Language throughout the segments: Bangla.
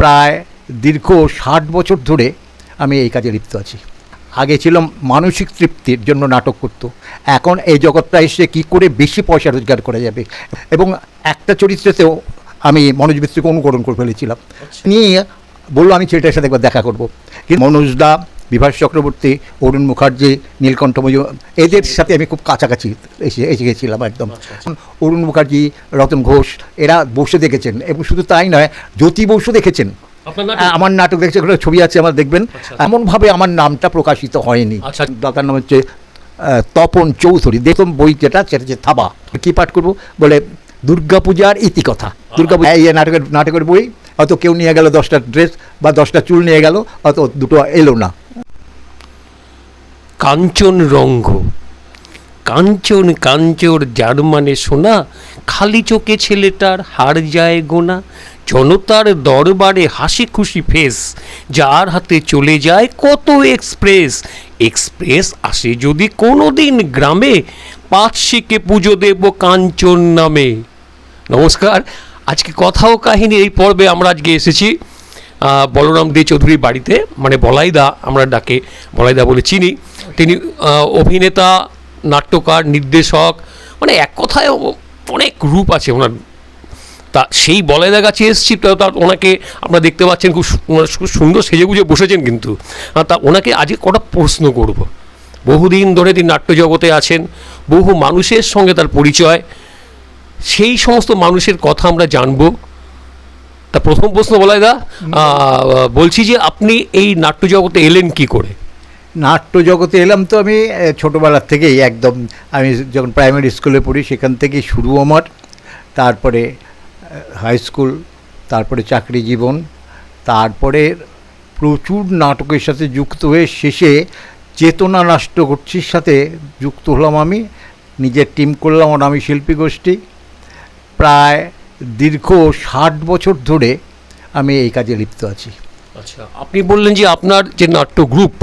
প্রায় দীর্ঘ ষাট বছর ধরে আমি এই কাজে লিপ্ত আছি। আগে ছিল মানসিক তৃপ্তির জন্য নাটক করতো। এখন এই জগৎটা এসে কি করে বেশি পয়সা রোজগার করা যাবে? এবং একটা চরিত্রেতেও আমি মনোজ মিস্ত্রিকে অনুকরণ করে ফেলেছিলাম। নিয়ে বলল আমি ছেলেটার সাথে একবার দেখা করব। কিন্তু মনোজদা বিভাস চক্রবর্তী অরুণ মুখার্জি নীলকণ্ঠ মজু এদের সাথে আমি খুব কাছাকাছি এসে এসে গেছিলাম একদম। অরুণ মুখার্জি রতন ঘোষ এরা বসে দেখেছেন। এবং শুধু তাই নয় জ্যোতি বসু দেখেছেন। আমার নাটক দেখছে ওখানে ছবি আছে আমার দেখবেন। এমনভাবে আমার নামটা প্রকাশিত হয়নি। আচ্ছা। দাদার নাম হচ্ছে তপন চৌধুরী। দেখুন বই যেটা সেটা হচ্ছে থাবা। কী পাঠ করব? বলে দুর্গাপূজার ইতিকথা। দুর্গাপূজা এই নাটকের নাটকের বই হয়তো কেউ নিয়ে গেল দশটা ড্রেস বা দশটা চুল নিয়ে গেল হয়তো দুটো এলো না। কাঞ্চন রঙ্গ। কাঞ্চন কাঞ্চর যার মানে শোনা খালি চোখে ছেলেটার হার যায় গোনা। জনতার দরবারে হাসি খুশি ফেস যার হাতে চলে যায় কত এক্সপ্রেস এক্সপ্রেস আসে যদি কোনো দিন গ্রামে পাঁচ শিখে পুজো দেব কাঞ্চন নামে। নমস্কার আজকে কথা ও কাহিনী, এই পর্বে আমরা আজকে এসেছি বলরাম দে চৌধুরীর বাড়িতে মানে বলাইদা, আমরা ডাকে বলাইদা বলে চিনি। তিনি অভিনেতা, নাট্যকার, নির্দেশক মানে এক কথায় অনেক রূপ আছে ওনার। তা সেই বলাইদা কাছে এসেছি, তো তার ওনাকে আপনারা দেখতে পাচ্ছেন, খুব সুন্দর সেজেগুজে বসেছেন কিন্তু। তা ওনাকে আজকে কটা প্রশ্ন করব। বহুদিন ধরে তিনি নাট্য জগতে আছেন, বহু মানুষের সঙ্গে তার পরিচয় সেই সমস্ত মানুষের কথা আমরা জানব। তা প্রথম প্রশ্ন বলাই দা বলছি যে আপনি এই নাট্য জগতে এলেন কি করে? নাট্য জগতে এলাম তো আমি ছোটোবেলার থেকেই একদম আমি যখন প্রাইমারি স্কুলে পড়ি সেখান থেকেই শুরু আমার। তারপরে হাই স্কুল তারপরে চাকরি জীবন তারপরে প্রচুর নাটকের সাথে যুক্ত হয়ে শেষে চেতনা নাট্য গোষ্ঠীর সাথে যুক্ত হলাম আমি। নিজের টিম করলাম আমি শিল্পী গোষ্ঠী। প্রায় দীর্ঘ ষাট বছর ধরে আমি এই কাজে লিপ্ত আছি। আচ্ছা আপনি বললেন যে আপনার যে নাট্য গ্রুপ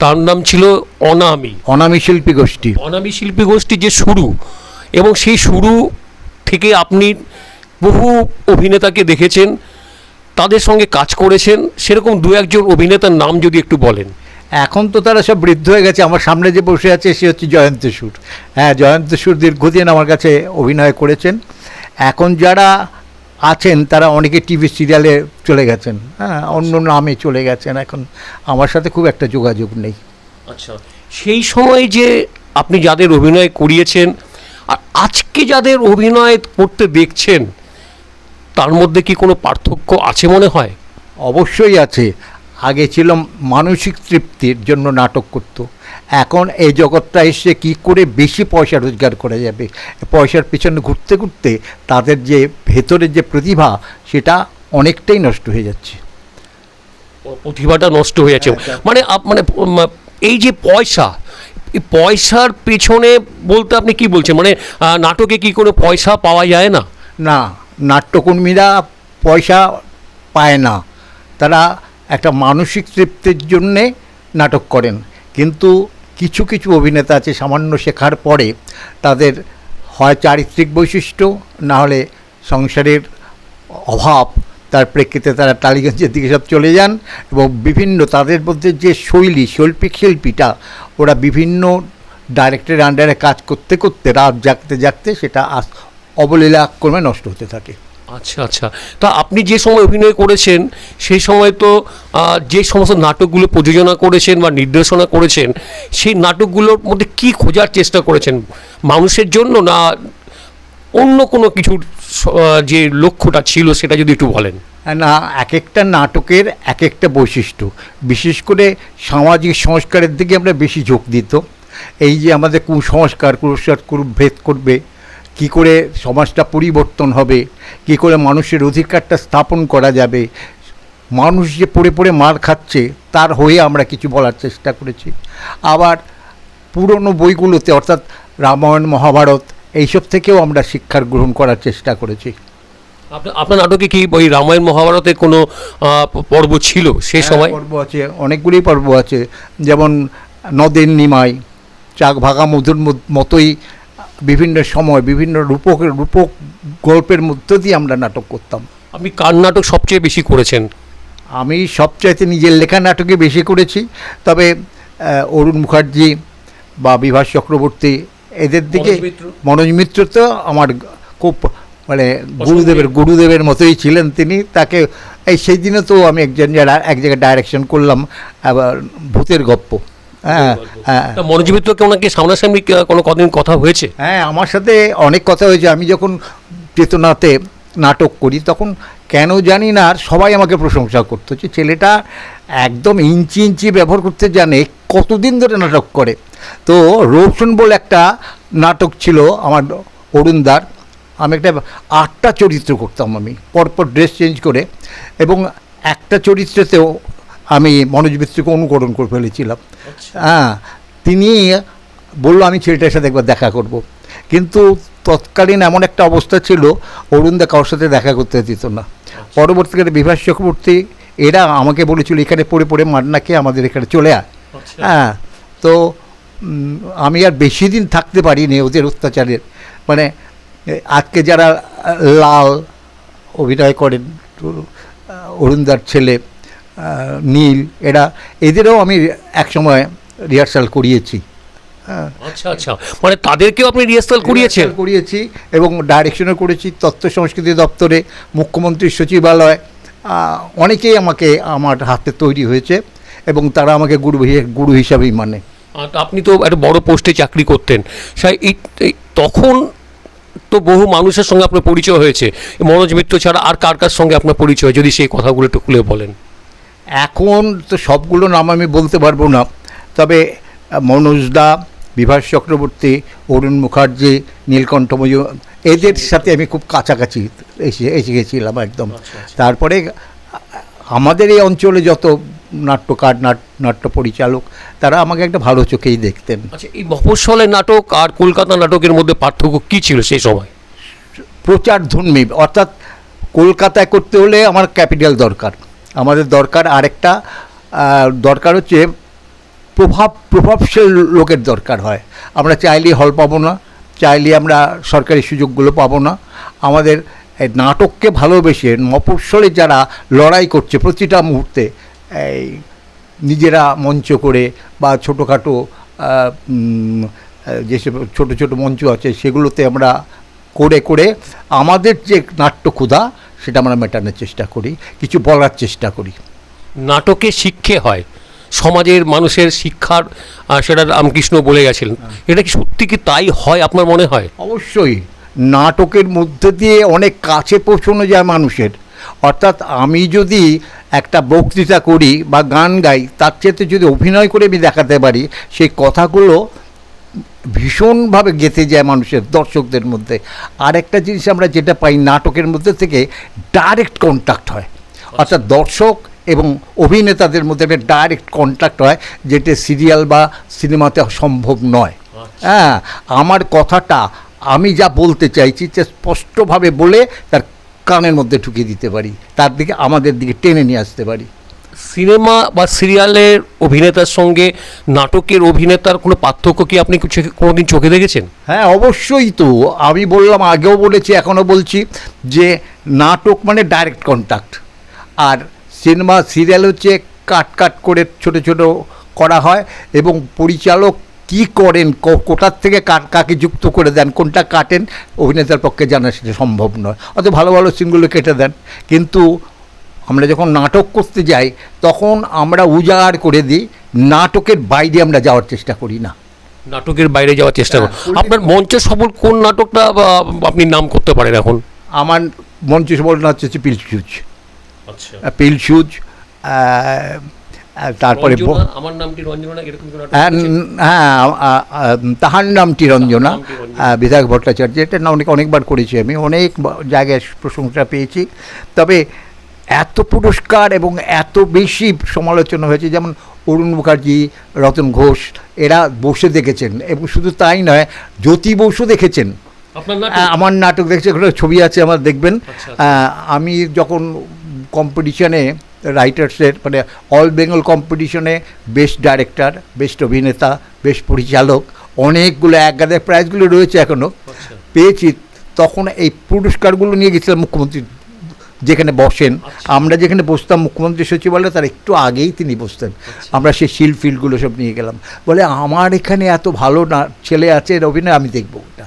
তার নাম ছিল অনামি। অনামি শিল্পী গোষ্ঠী। অনামী শিল্পী গোষ্ঠী যে শুরু এবং সেই শুরু থেকে আপনি বহু অভিনেতাকে দেখেছেন তাদের সঙ্গে কাজ করেছেন সেরকম দু একজন অভিনেতার নাম যদি একটু বলেন। এখন তো তারা সব বৃদ্ধ হয়ে গেছে আমার সামনে যে বসে আছে সে হচ্ছে জয়ন্ত সুর। হ্যাঁ জয়ন্ত সুর দীর্ঘদিন আমার কাছে অভিনয় করেছেন। এখন যারা আছেন তারা অনেকে টিভি সিরিয়ালে চলে গেছেন। হ্যাঁ অন্য নামে চলে গেছেন। এখন আমার সাথে খুব একটা যোগাযোগ নেই। আচ্ছা। সেই সময় যে আপনি যাদের অভিনয় করিয়েছেন আর আজকে যাদের অভিনয় করতে দেখছেন তার মধ্যে কি কোনো পার্থক্য আছে মনে হয়? অবশ্যই আছে। আগে ছিল মানসিক তৃপ্তির জন্য নাটক করতো। এখন এই জগৎটা এসে কি করে বেশি পয়সা রোজগার করা যাবে? পয়সার পিছনে ঘুরতে ঘুরতে তাদের যে ভেতরের যে প্রতিভা সেটা অনেকটাই নষ্ট হয়ে যাচ্ছে। প্রতিভাটা নষ্ট হয়ে যাচ্ছে। মানে আপ- মানে এই যে পয়সা পয়সার পেছনে বলতে আপনি কি বলছেন? মানে নাটকে কি কোনো পয়সা পাওয়া যায় না? না নাট্যকর্মীরা পয়সা পায় না। তারা মানসিক তৃপ্তির জন্যে নাটক করেন। কিন্তু কিছু কিছু অভিনেতা আছে, সামান্য শেখার পরে তাদের হয় চারিত্রিক বৈশিষ্ট্য, না হলে সংসারের অভাব। তার প্রেক্ষিতে তারা টালিগঞ্জের দিকে সব চলে যান এবং বিভিন্ন তাদের মধ্যে যে শৈলী, শৈল্পিক শিল্পীটা, ওরা বিভিন্ন ডাইরেক্টরের আন্ডারে কাজ করতে করতে রাত জাগতে জাগতে সেটা অবলীলাক্রমে নষ্ট হতে থাকে। আচ্ছা আচ্ছা। তা আপনি যে সময় অভিনয় করেছেন, সেই সময় তো যে সমস্ত নাটকগুলো প্রযোজনা করেছেন বা নির্দেশনা করেছেন, সেই নাটকগুলোর মধ্যে কি খোঁজার চেষ্টা করেছেন? মানুষের জন্য না অন্য কোনো কিছুর যে লক্ষ্যটা ছিল সেটা যদি একটু বলেন? না এক একটা নাটকের এক একটা বৈশিষ্ট্য। বিশেষ করে সামাজিক সংস্কারের দিকে আমরা বেশি ঝোঁক দিত। এই যে আমাদের কুসংস্কার কুসংস্কার কুরু- ভেদ করবে কি করে সমাজটা পরিবর্তন হবে? কি করে মানুষের অধিকারটা স্থাপন করা যাবে? মানুষ যে পড়ে পড়ে মার খাচ্ছে তার হয়ে আমরা কিছু বলার চেষ্টা করেছি। আবার পুরনো বইগুলোতে অর্থাৎ রামায়ণ মহাভারত এইসব থেকেও আমরা শিক্ষার গ্রহণ করার চেষ্টা করেছি। আপনার নাটকে কি ওই রামায়ণ মহাভারতে কোনো পর্ব ছিল সে সময়? হ্যাঁ, পর্ব আছে অনেকগুলি পর্ব আছে। যেমন নদের নিমাই চাক ভাগা মধুর মত- মতোই বিভিন্ন সময় বিভিন্ন রূপক রূপক গল্পের মধ্য দিয়ে আমরা নাটক করতাম। আপনি কার নাটক সবচেয়ে বেশি করেছেন? আমি সবচাইতে নিজের লেখা নাটকে বেশি করেছি তবে অরুণ মুখার্জি বা বিভাস চক্রবর্তী এদের দিকে মনোজ মিত্র? মনোজ মিত্র তো আমার খুব মানে গুরুদেবের গুরুদেবের মতোই ছিলেন তিনি। তাকে এই সেই দিনে তো আমি একজন যারা এক জায়গায় ডাইরেকশন করলাম আবার ভূতের গপ্প। হ্যাঁ হ্যাঁ। তা মনোজ মিত্রকে ওনাকে সামনাসামনি কোনো কদিন কথা হয়েছে? হ্যাঁ আমার সাথে অনেক কথা হয়েছে। আমি যখন চেতনাতে নাটক করি তখন কেন জানি না আর সবাই আমাকে প্রশংসা করতো যে ছেলেটা একদম ইঞ্চি ইঞ্চি ব্যবহার করতে জানে কতদিন ধরে নাটক করে। তো রোশন বলে একটা নাটক ছিল আমার অরুণদার। আমি একটা আটটা চরিত্র করতাম আমি পরপর ড্রেস চেঞ্জ করে। এবং একটা চরিত্রেতেও আমি মনোজ মিত্রকে অনুকরণ করে ফেলেছিলাম। হ্যাঁ তিনি বলল আমি ছেলেটার সাথে একবার দেখা করব। কিন্তু তৎকালীন এমন একটা অবস্থা ছিল অরুণদা কারোর সাথে দেখা করতে দিত না। পরবর্তীকালে বিভাস চক্রবর্তী এরা আমাকে বলেছিল এখানে পড়ে পড়ে মান্না খেয়ে আমাদের এখানে চলে আয়। হ্যাঁ তো আমি আর বেশি দিন থাকতে পারিনি ওদের অত্যাচারের। মানে আজকে যারা লাল অভিনয় করেন অরুণদার ছেলে নীল এরা এদেরও আমি একসময় রিহার্সাল করিয়েছি। হ্যাঁ। আচ্ছা আচ্ছা। মানে তাদেরকেও আপনি রিহার্সাল করিয়েছেন? করিয়েছি এবং ডাইরেকশনও করেছি তথ্য সংস্কৃতি দপ্তরে মুখ্যমন্ত্রীর সচিবালয় অনেকেই আমাকে আমার হাতে তৈরি হয়েছে এবং তারা আমাকে গুরু গুরু হিসাবেই মানে। আপনি তো একটা বড় পোস্টে চাকরি করতেন। তখন তো বহু মানুষের সঙ্গে আপনার পরিচয় হয়েছে। মনোজ মিত্র ছাড়া আর কার কার সঙ্গে আপনার পরিচয় যদি সেই কথাগুলো একটু খুলে বলেন? এখন তো সবগুলো নাম আমি বলতে পারব না। তবে আহ, মনোজ দা বিভাস চক্রবর্তী অরুণ মুখার্জি নীলকণ্ঠ মজু এদের সাথে আমি খুব কাছাকাছি এসে এসে গেছিলাম একদম তারপরে আমাদের এই অঞ্চলে যত নাট্যকার নাট নাট্য পরিচালক তারা আমাকে একটা ভালো চোখেই দেখতেন। আচ্ছা এই মফস্বলের নাটক আর কলকাতা নাটকের মধ্যে পার্থক্য কী ছিল সেই সময়? প্রচার ধর্মী অর্থাৎ কলকাতায় করতে হলে আমার ক্যাপিটাল দরকার। আমাদের দরকার আরেকটা দরকার হচ্ছে প্রভাব, প্রভাবশীল লোকের দরকার হয়। আমরা চাইলে হল পাবো না চাইলে আমরা সরকারি সুযোগগুলো পাবো না। আমাদের নাটককে ভালোবেসে মফস্বলে যারা লড়াই করছে প্রতিটা মুহূর্তে, এই নিজেরা মঞ্চ করে বা ছোটোখাটো যেসব ছোটো ছোটো মঞ্চ আছে সেগুলোতে আমরা করে করে আমাদের যে নাট্য ক্ষুধা সেটা আমরা মেটানোর চেষ্টা করি কিছু বলার চেষ্টা করি। নাটকে শিক্ষে হয় সমাজের মানুষের শিক্ষার সেটা রামকৃষ্ণ বলে গেছিলেন। এটা কি সত্যি কি তাই হয় আপনার মনে হয়? অবশ্যই নাটকের মধ্যে দিয়ে অনেক কাছে পৌঁছানো যায় মানুষের। অর্থাৎ আমি যদি একটা বক্তৃতা করি বা গান গাই তার চেয়ে যদি অভিনয় করে আমি দেখাতে পারি সেই কথাগুলো ভীষণভাবে গেঁথে যায় মানুষের দর্শকদের মধ্যে। আর একটা জিনিস আমরা যেটা পাই নাটকের মধ্যে থেকে ডাইরেক্ট কন্ট্যাক্ট হয়। অর্থাৎ দর্শক এবং অভিনেতাদের মধ্যে একটা ডাইরেক্ট কন্ট্যাক্ট হয় যেটা সিরিয়াল বা সিনেমাতে সম্ভব নয়। হ্যাঁ আমার কথাটা আমি যা বলতে চাইছি যে স্পষ্টভাবে বলে তার কানের মধ্যে ঢুকিয়ে দিতে পারি। তার দিকে আমাদের দিকে টেনে নিয়ে আসতে পারি। সিনেমা বা সিরিয়ালের অভিনেতার সঙ্গে নাটকের অভিনেতার কোনো পার্থক্য কি আপনি কোনোদিন চোখে দেখেছেন? হ্যাঁ অবশ্যই তো। আমি বললাম, আগেও বলেছি, এখনও বলছি যে নাটক মানে ডাইরেক্ট কন্ট্যাক্ট আর সিনেমা, সিরিয়াল হচ্ছে কাট কাট করে ছোট ছোট করা হয় এবং পরিচালক কি করেন কোটার থেকে কার- কাকে যুক্ত করে দেন, কোনটা কাটেন, অভিনেতার পক্ষে জানা সেটা সম্ভব নয়। অত ভালো ভালো সিনগুলো কেটে দেন। কিন্তু আমরা যখন নাটক করতে যাই তখন আমরা উজাড় করে দিই নাটকের বাইরে আমরা যাওয়ার চেষ্টা করি না। নাটকের বাইরে যাওয়ার চেষ্টা হ্যাঁ, আপনার মঞ্চ সফল কোন নাটকটা আপনি নাম করতে পারেন এখন? আমার মঞ্চ সবল নাচ হচ্ছে পিলসুজ। আচ্ছা। পিলসুজ তারপরে ব- আমার নামটি রঞ্জনা এরকম হ্যাঁ, হ্যাঁ তাহার নামটি রঞ্জনা বিধায়ক ভট্টাচার্য এটা অনেক অনেকবার করেছি আমি অনেক জায়গায় প্রশংসা পেয়েছি। তবে এত পুরস্কার এবং এত বেশি সমালোচনা হয়েছে যেমন অরুণ মুখার্জি রতন ঘোষ এরা বসে দেখেছেন এবং শুধু তাই নয় জ্যোতি বসু দেখেছেন। আমার নাটক দেখছে ওখানে ছবি আছে আমার দেখবেন। আচ্ছা, আমি যখন কম্পিটিশনে রাইটার্সের মানে অল বেঙ্গল কম্পিটিশনে বেস্ট ডাইরেক্টর বেস্ট অভিনেতা বেস্ট পরিচালক অনেকগুলো একগাদের প্রাইজগুলো রয়েছে এখনও আচ্ছা। পেয়েছি। তখন এই পুরস্কারগুলো নিয়ে গেছিলাম মুখ্যমন্ত্রীর যেখানে বসেন আমরা যেখানে বসতাম মুখ্যমন্ত্রী সচিবালয়ে তার একটু আগেই তিনি বসতেন। আমরা সেই শিল ফিল্ডগুলো সব নিয়ে গেলাম। বলে আমার এখানে এত ভালো না ছেলে আছে এর অভিনয় আমি দেখব ওটা।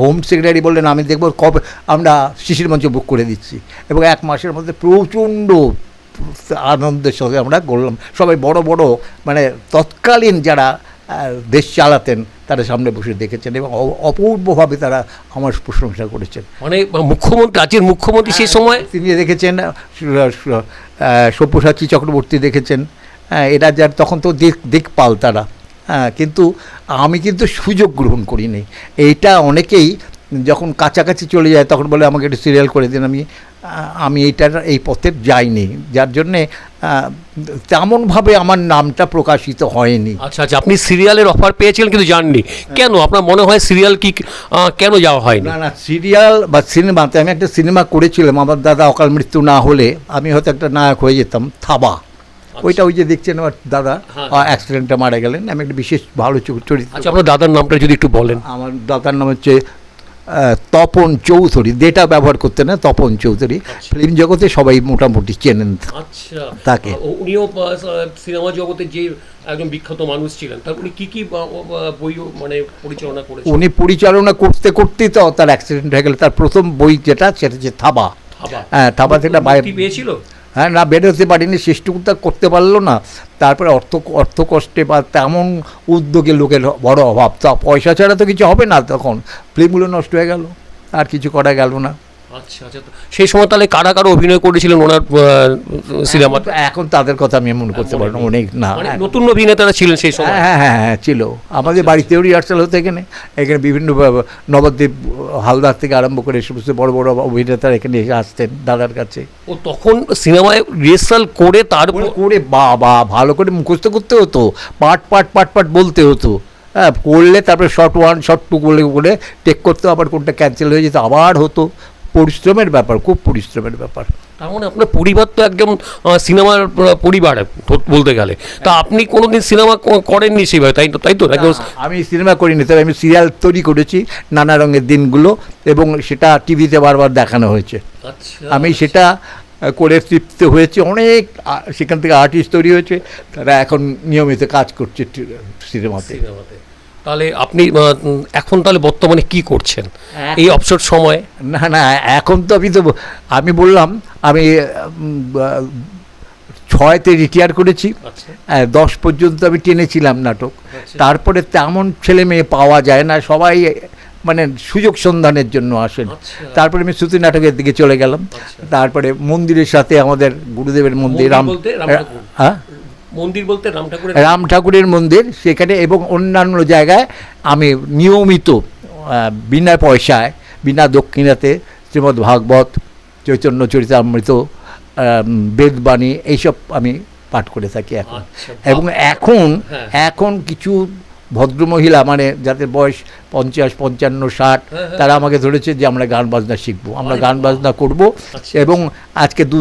হোম সেক্রেটারি বললেন আমি দেখব কবে আমরা শিশির মঞ্চ বুক করে দিচ্ছি। এবং এক মাসের মধ্যে প্রচণ্ড আনন্দের সঙ্গে আমরা করলাম সবাই বড় বড় মানে তৎকালীন যারা দেশ চালাতেন তারা সামনে বসে দেখেছেন এবং অপূর্বভাবে তারা আমার প্রশংসা করেছেন। মানে মুখ্যমন্ত্রী রাজ্যের মুখ্যমন্ত্রী সেই সময়? তিনি দেখেছেন সব্যসাচী চক্রবর্তী দেখেছেন। হ্যাঁ, এরা যার তখন তো দিক দিক পাল তারা। হ্যাঁ কিন্তু আমি কিন্তু সুযোগ গ্রহণ করিনি। এইটা অনেকেই যখন কাছাকাছি চলে যায় তখন বলে আমাকে একটু সিরিয়াল করে দিন আমি আমি এইটার এই পথে যাইনি। যার জন্যে তেমনভাবে আমার নামটা প্রকাশিত হয়নি। আচ্ছা আচ্ছা আপনি সিরিয়ালের অফার পেয়েছিলেন কিন্তু জাননি। কেন? আপনার মনে হয় সিরিয়াল কি কেন যাওয়া হয়নি? না না সিরিয়াল বা সিনেমাতে আমি একটা সিনেমা করেছিলাম। আমার দাদা অকাল মৃত্যু না হলে আমি হয়তো একটা নায়ক হয়ে যেতাম থাবা। ওইটা ওই যে দেখছেন আমার দাদা হ্যাঁ। অ্যাক্সিডেন্টে মারা গেলেন। আমি একটা বিশেষ ভালো চরিত্র আচ্ছা আপনার দাদার নামটা যদি একটু বলেন। আমার দাদার নাম হচ্ছে তপন চৌধুরী ডেটা ব্যবহার করতে না তপন চৌধুরী ফিল্ম জগতে সবাই মোটামুটি চেনেন আচ্ছা। তাকে। উনিও সিনেমা জগতে যে একজন বিখ্যাত মানুষ ছিলেন তার উনি কি কি বই মানে পরিচালনা করেছেন? উনি পরিচালনা করতে করতেই তো তার অ্যাক্সিডেন্ট হয়ে গেল। তার প্রথম বই যেটা সেটা যে থাবা। হ্যাঁ থাবা থেকে পেয়েছিল? হ্যাঁ না বেরোতে পারিনি, সৃষ্টিকর্তা করতে পারল না। তারপরে অর্থ অর্থ কষ্টে বা তেমন উদ্যোগে লোকের বড় অভাব। তা পয়সা ছাড়া তো কিছু হবে না তখন। ফিল্মগুলো নষ্ট হয়ে গেল, আর কিছু করা গেল না। আচ্ছা আচ্ছা সেই সময় তাহলে কারা কারা অভিনয় করেছিলেন ওনার সিনেমা এখন- তাদের কথা আমি মনে করতে পারব না অনেক না মানে হ্যাঁ। নতুন অভিনেতারা ছিলেন সেই সময়? হ্যাঁ হ্যাঁ হ্যাঁ ছিল। আমাদের বাড়িতেও রিহার্সাল হতো এখানে। এখানে বিভিন্ন নবদ্বীপ হালদার থেকে আরম্ভ করে সমস্ত বড় বড় অভিনেতারা এখানে এসে আসতেন দাদার কাছে। ও তখন সিনেমায় রিহার্সাল করে তার করে করে বা বা ভালো করে মুখস্থ করতে হতো। পাট পাট পাট পাট বলতে হতো। হ্যাঁ করলে তারপরে শর্ট ওয়ান শর্ট টু বলে বলে টেক করতে আবার কোনটা ক্যান্সেল হয়ে যেত আবার হতো। পরিশ্রমের ব্যাপার খুব পরিশ্রমের ব্যাপার। তার মানে আপনার পরিবার তো একদম সিনেমার পরিবার বলতে গেলে। তা আপনি কোনোদিন সিনেমা করেননি সেভাবে তাই তো তাই তো? আমি সিনেমা করিনি তবে আমি সিরিয়াল তৈরি করেছি নানা রঙের দিনগুলো এবং সেটা টিভিতে বারবার দেখানো হয়েছে। আচ্ছা। আমি সেটা করে তৃপ্ত হয়েছি। অনেক সেখান থেকে আর্টিস্ট তৈরি হয়েছে তারা এখন নিয়মিত কাজ করছে সিনেমাতে। তাহলে আপনি এখন তাহলে বর্তমানে কি করছেন এই অবসর সময়ে না না এখন তো আমি তো আমি বললাম আমি ছয়তে রিটায়ার করেছি আচ্ছা দশ পর্যন্ত আমি টেনেছিলাম নাটক আচ্ছা। তারপরে তেমন ছেলে মেয়ে পাওয়া যায় না সবাই মানে সুযোগ সন্ধানের জন্য আসেন আচ্ছা। তারপরে আমি শ্রুতি নাটকের দিকে চলে গেলাম। তারপরে মন্দিরের সাথে আমাদের গুরুদেবের মন্দির রাম। হ্যাঁ মন্দির বলতে রাম ঠাকুরের রাম ঠাকুরের মন্দির সেখানে এবং অন্যান্য জায়গায় আমি নিয়মিত বিনা পয়সায় বিনা দক্ষিণাতে শ্রীমদ্ ভাগবত চৈতন্য চরিতামৃত বেদবাণী এইসব আমি পাঠ করে থাকি এখন। আচ্ছা, এবং এখন হ্যাঁ। এখন কিছু ভদ্রমহিলা মানে যাদের বয়স পঞ্চাশ পঞ্চান্ন ষাট হ্যাঁ, হ্যাঁ। তারা আমাকে ধরেছে যে আমরা গান বাজনা শিখব আমরা গান বাজনা করব আচ্ছা, এবং আজকে দু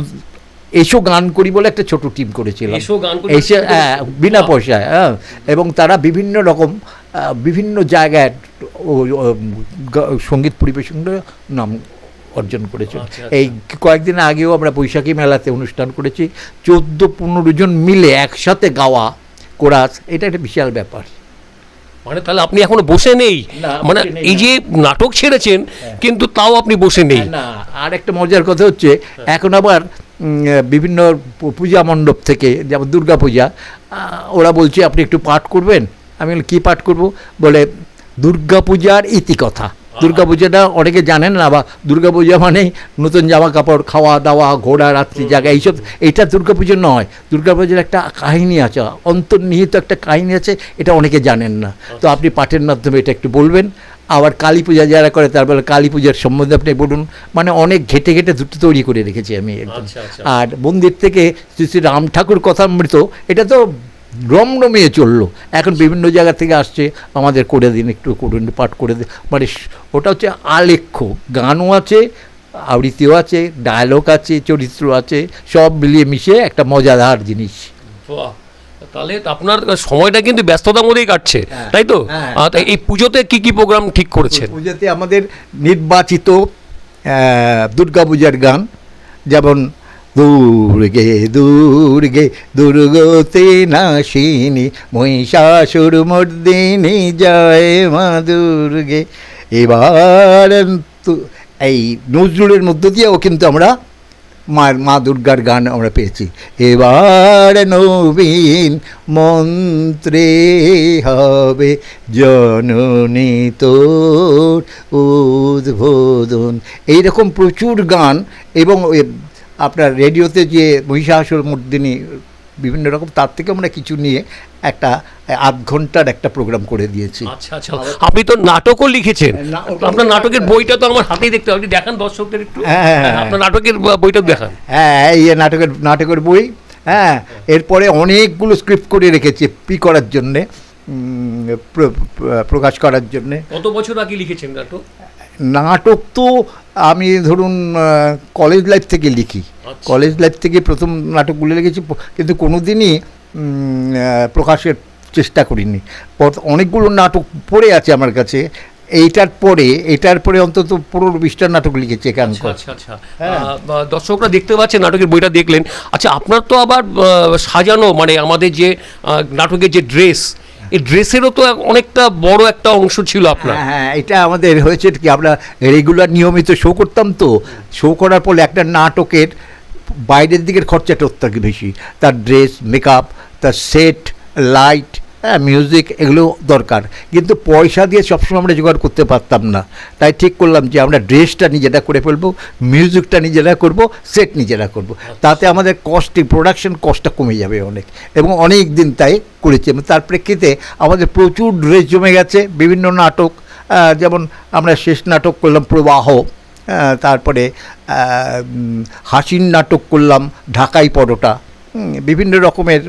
এসো গান করি বলে একটা ছোট টিম করেছিলাম। এসো হ্যাঁ, বিনা পয়সায় হ্যাঁ এবং তারা বিভিন্ন রকম বিভিন্ন জায়গায় সংগীত পরিবেশন নাম অর্জন করেছে। আচ্ছা, আচ্ছা। এই কয়েকদিন আগেও আমরা বৈশাখী মেলাতে অনুষ্ঠান করেছি। চোদ্দ পনেরো জন মিলে একসাথে গাওয়া কোরাস এটা একটা বিশাল ব্যাপার। মানে তাহলে আপনি এখনও বসে নেই? মানে এই যে নাটক ছেড়েছেন কিন্তু তাও আপনি বসে নেই। না আর একটা মজার কথা হচ্ছে এখন আবার বিভিন্ন পূজা মণ্ডপ থেকে যেমন দুর্গা পূজা ওরা বলছে আপনি একটু পাঠ করবেন? আমি কি পাঠ করব? বলে দুর্গা পূজার ইতিকথা। দুর্গা পূজাটা অনেকে জানেন না বা দুর্গা পূজা মানেই নতুন জামা কাপড় খাওয়া দাওয়া ঘোরা রাত্রি জায়গা এইসব এটা দুর্গা পুজো নয়। দুর্গা পুজোর একটা কাহিনী আছে অন্তর্নিহিত একটা কাহিনী আছে এটা অনেকে জানেন না। তো আপনি পাঠের মাধ্যমে এটা একটু বলবেন। আবার কালী পূজা যারা করে তারপরে কালী পূজার সম্বন্ধে আপনি বলুন। মানে অনেক ঘেটে ঘেটে দুটো তৈরি করে রেখেছি আমি একদম। আচ্ছা, আচ্ছা। আর মন্দির থেকে শ্রী শ্রী রাম ঠাকুর কথামৃত এটা তো রমরমিয়ে চলল। এখন বিভিন্ন জায়গা থেকে আসছে আমাদের করে দিন একটু করুন পাঠ করে দিন। মানে ওটা হচ্ছে আলেখ্য। গানও আছে আবৃত্তিও আছে ডায়লগ আছে চরিত্র আছে সব মিলিয়ে মিশিয়ে একটা মজাদার জিনিস। বাহ। তাহলে আপনার সময়টা কিন্তু ব্যস্ততার মধ্যেই কাটছে হ্যাঁ, তাই তো? হ্যাঁ। এই পুজোতে কি কি প্রোগ্রাম ঠিক করেছেন? পুজোতে আমাদের নির্বাচিত দুর্গা পূজার গান যেমন দুর্গে দুর্গে দুর্গতে নাসিনী মহিষাসুর মর্দিনী জয় মা দুর্গে। এবার এই নজরুলের মধ্য দিয়েও কিন্তু আমরা মায়ের মা দুর্গার গান আমরা পেয়েছি। এবার নবীন মন্ত্রে হবে জননী তোর উদ্বোধন। এইরকম প্রচুর গান এবং আপনার রেডিওতে যে মহিষাসুর মর্দিনী বিভিন্ন রকম তার থেকে আমরা কিছু নিয়ে একটা আধ ঘণ্টার একটা প্রোগ্রাম করে দিয়েছি। আচ্ছা আচ্ছা। আপনি তো নাটকও লিখেছেন। আপনার নাটকের বইটা তো আমার হাতেই দেখতে হবে। আপনি দেখান দর্শকদের একটু। হ্যাঁ, হ্যাঁ, হ্যাঁ। আপনার নাটকের বইটা দেখান। হ্যাঁ এই নাটকের নাটকের বই হ্যাঁ এরপরে অনেকগুলো স্ক্রিপ্ট করে রেখেছি পি করার জন্যে প্রকাশ করার জন্যে। কত বছর আগে লিখেছেন নাটক? নাটক তো আমি ধরুন কলেজ লাইফ থেকে লিখি। আচ্ছা। কলেজ লাইফ থেকে প্রথম নাটকগুলো লিখেছি কিন্তু কোনো দিনই প্রকাশের চেষ্টা করিনি। অনেকগুলো নাটক পড়ে আছে আমার কাছে। এইটার পরে এটার পরে অন্তত পনেরো বিশটা নাটক লিখেছে এখান আচ্ছা আচ্ছা আচ্ছা। হ্যাঁ। দর্শকরা দেখতে পাচ্ছেন নাটকের বইটা দেখলেন। আচ্ছা আপনার তো আবার সাজানো মানে আমাদের যে নাটকের যে ড্রেস এই ড্রেসেরও তো অনেকটা বড় একটা অংশ ছিল আপনার। হ্যাঁ হ্যাঁ এটা আমাদের হয়েছে কি, আমরা রেগুলার নিয়মিত শো করতাম তো। শো করার ফলে একটা নাটকের বাইরের দিকের খরচাটা অত্যন্ত বেশি। তার ড্রেস মেকআপ তার সেট লাইট হ্যাঁ মিউজিক এগুলো দরকার। কিন্তু পয়সা দিয়ে সবসময় আমরা জোগাড় করতে পারতাম না। তাই ঠিক করলাম যে আমরা ড্রেসটা নিজেরা করে ফেলব মিউজিকটা নিজেরা করব সেট নিজেরা করব। তাতে আমাদের কস্ট প্রোডাকশন কস্টটা কমে যাবে অনেক। এবং অনেক দিন তাই করেছি এবং তার প্রেক্ষিতে আমাদের প্রচুর ড্রেস জমে গেছে, বিভিন্ন নাটক যেমন আমরা শেষ নাটক করলাম প্রবাহ তারপরে হাসির নাটক করলাম, ঢাকাই পরোটা। বিভিন্ন রকমের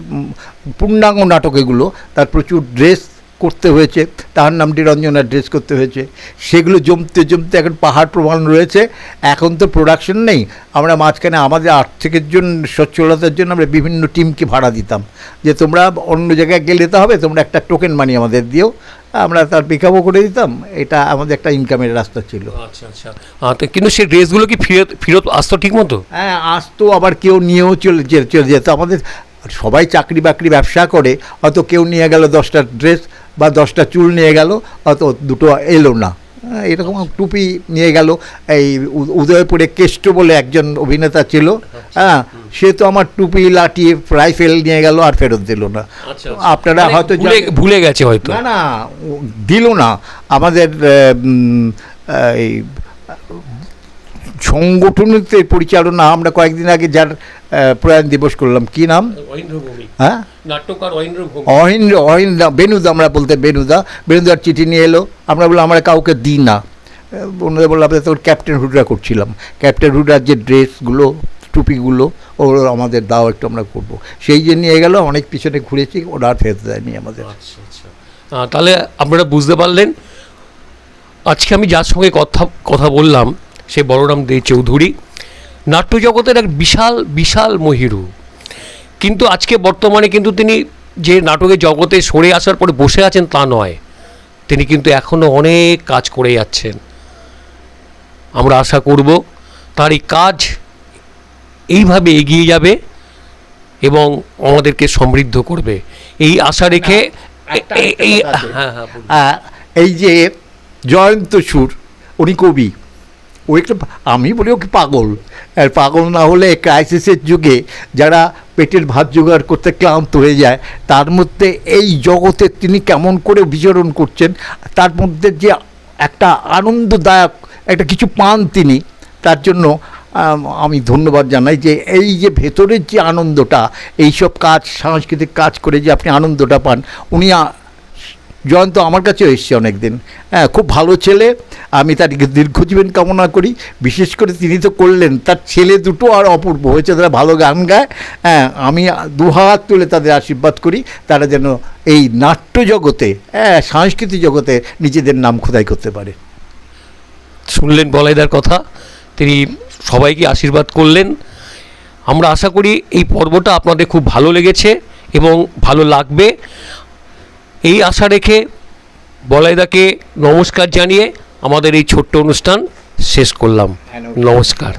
পূর্ণাঙ্গ নাটক এগুলো তার প্রচুর ড্রেস করতে হয়েছে তার নাম নিরঞ্জনার ড্রেস করতে হয়েছে। সেগুলো জমতে জমতে এখন পাহাড় প্রমাণ রয়েছে এখন তো প্রোডাকশন নেই। আমরা মাঝখানে আমাদের আর্থিকের জন্য সচ্ছলতার জন্য আমরা বিভিন্ন টিমকে ভাড়া দিতাম। যে তোমরা অন্য জায়গায় গেলে যেতে হবে তোমরা একটা টোকেন মানি আমাদের দিও আমরা তার পিকআপও করে দিতাম। এটা আমাদের একটা ইনকামের রাস্তা ছিল। আচ্ছা আচ্ছা। তো কিন্তু সেই ড্রেসগুলো কি ফেরত ফেরত আসতো ঠিক মতো হ্যাঁ আসতো আবার কেউ নিয়েও চলে যে- চলে যেত। আমাদের সবাই চাকরি বাকরি ব্যবসা করে হয়তো কেউ নিয়ে গেল দশটা ড্রেস বা দশটা চুল নিয়ে গেল হয়তো দুটো এলো না। এরকম টুপি নিয়ে গেল। এই উদয়পুরে কেষ্ট বলে একজন অভিনেতা ছিল। হ্যাঁ সে তো আমার টুপি লাঠি রাইফেল নিয়ে গেল আর ফেরত দিল না। আচ্ছা আপনারা মানে হয়তো ভুলে গেছে হয়তো। না না দিল না। আমাদের এই সংগঠনের পরিচালনা আমরা কয়েকদিন আগে যার প্রয়াণ দিবস করলাম। কি নাম? হ্যাঁ? নাট্যকার অহিন্দ্রভূমি অহিন্দ্র অহিন্দ্র বেনুদা আমরা বলতে বেনুদা। বেনুদার চিঠি নিয়ে এলো। আমরা বললাম আমরা কাউকে দিই না। বন্ধুদের বললাম আমরা তখন ক্যাপ্টেন হুডরা করছিলাম। ক্যাপ্টেন হুডরার যে ড্রেসগুলো টুপিগুলো ওগুলো আমাদের দাও একটু আমরা করব। সেই যে নিয়ে গেল অনেক পিছনে ঘুরেছি ওরা আর ফেরত দেয়নি আমাদের। আচ্ছা আচ্ছা। তাহলে আপনারা বুঝতে পারলেন আজকে আমি যার সঙ্গে কথা কথা বললাম সে বলরাম দে চৌধুরী। নাট্য জগতের এক বিশাল বিশাল মহিরু। কিন্তু আজকে বর্তমানে কিন্তু তিনি যে নাটকের জগতে সরে আসার পরে বসে আছেন তা নয়। তিনি কিন্তু এখনও অনেক কাজ করে যাচ্ছেন। আমরা আশা করব তার এই কাজ এইভাবে এগিয়ে যাবে এবং আমাদেরকে সমৃদ্ধ করবে। এই আশা রেখে হ্যাঁ হ্যাঁ এই যে জয়ন্ত সুর উনি কবি। ও একটু আমি বলি ওকে পাগল? আর পাগল না হলে ক্রাইসিসের যুগে যারা পেটের ভাত জোগাড় করতে ক্লান্ত হয়ে যায়, তার মধ্যে এই জগতে তিনি কেমন করে বিচরণ করছেন, তার মধ্যে যে একটা আনন্দদায়ক একটা কিছু পান তিনি, তার জন্য, আমি ধন্যবাদ জানাই যে এই যে ভেতরের যে আনন্দটা, এইসব কাজ, সাংস্কৃতিক কাজ করে যে আপনি আনন্দটা পান, উনি জয়ন্ত আমার কাছেও এসছে অনেক দিন হ্যাঁ খুব ভালো ছেলে। আমি তার দীর্ঘজীবন কামনা করি। বিশেষ করে তিনি তো করলেন, তার ছেলে দুটো আর অপূর্ব। হয়েছে তারা ভালো গান গায়। হ্যাঁ আমি দুহাত তুলে তাদের আশীর্বাদ করি। তারা যেন এই নাট্য জগতে হ্যাঁ সাংস্কৃতিক জগতে নিজেদের নাম খোদাই করতে পারে। শুনলেন বলাইদার কথা। তিনি সবাইকে আশীর্বাদ করলেন। আমরা আশা করি এই পর্বটা আপনাদের খুব ভালো লেগেছে এবং ভালো লাগবে। এই আশা রেখে বলাইদাকে নমস্কার জানিয়ে আমাদের এই ছোট্ট অনুষ্ঠান শেষ করলাম। নমস্কার।